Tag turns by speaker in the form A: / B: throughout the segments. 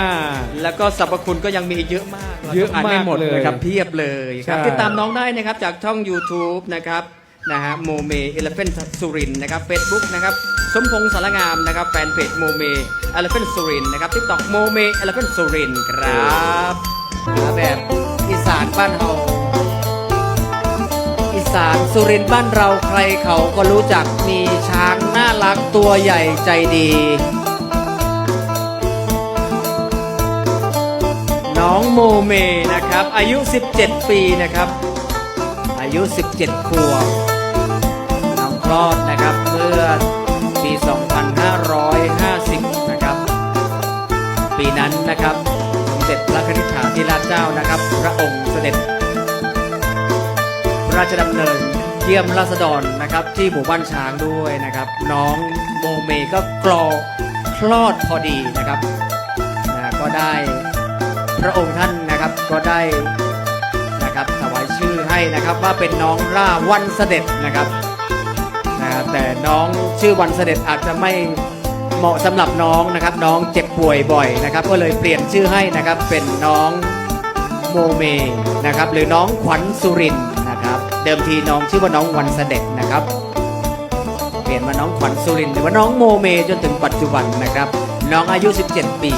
A: อ่า
B: แล้วก็สรรพคุณก็ยังมีอีกเยอะมากร
A: เยอะ
B: จนไม่หมด
A: มากเลย
B: นะครับเพียบเลยครับ
A: ใช่
B: ติดตามน้องได้นะครับจากช่อง YouTube นะครับนะฮะโมเมเอลเฟนสุรินนะครับ Facebook นะครับสมพงษ์สารงามนะครับแฟนเพจโมเมเอลเฟนสุรินนะครับทิกตอกโมเมเอลเฟนสุรินครับหาแบบอีสานบ้านเฮาอีสานสุรินทร์บ้านเราใครเขาก็รู้จักมีช้างน่ารักตัวใหญ่ใจดี น้องโมเมนะครับ อายุ 17 ปีนะครับ อายุ 17 ขวบน้องคลอดนะครับเมื่อปี 2550 นะครับ ปีนั้นนะครับสมเด็จพระนิธิาธิราชเจ้านะครับ พระองค์เสด็จ พระราชดำเนินเยี่ยมราษฎรนะครับ ที่หมู่บ้านช้างด้วยนะครับ น้องโมเมก็กรอคลอดพอดีนะครับนะก็ได้ พระองค์ท่านนะครับก็ได้นะครับถวายชื่อให้นะครับว่าเป็นน้องล่าวันเสด็จนะครับนะแต่น้องชื่อวันเสด็จอาจจะไม่เหมาะสำหรับน้องนะครับ น้องเจ็บป่วยบ่อยนะครับ ก็เลยเปลี่ยนชื่อให้นะครับเป็นน้องโมเมนะครับ หรือน้องขวัญสุรินนะครับ เดิมทีน้องชื่อว่าน้องวันเสด็จนะครับ เปลี่ยนมาน้องขวัญสุรินหรือว่าน้องโมเมจนถึงปัจจุบันนะครับ น้องอายุ 17 ปี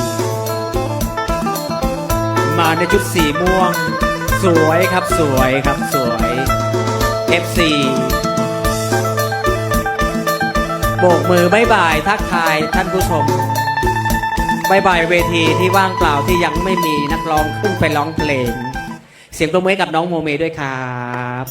B: มาในชุดสีม่วง สวยครับสวยครับสวย FC โบกมือบายบายทักทายท่านผู้ชมบายบายเวทีที่ว่างเปล่าที่ยังไม่มีนักร้องขึ้นไปร้องเพลง เสียงปรบมือกับน้องโมเมด้วยครับ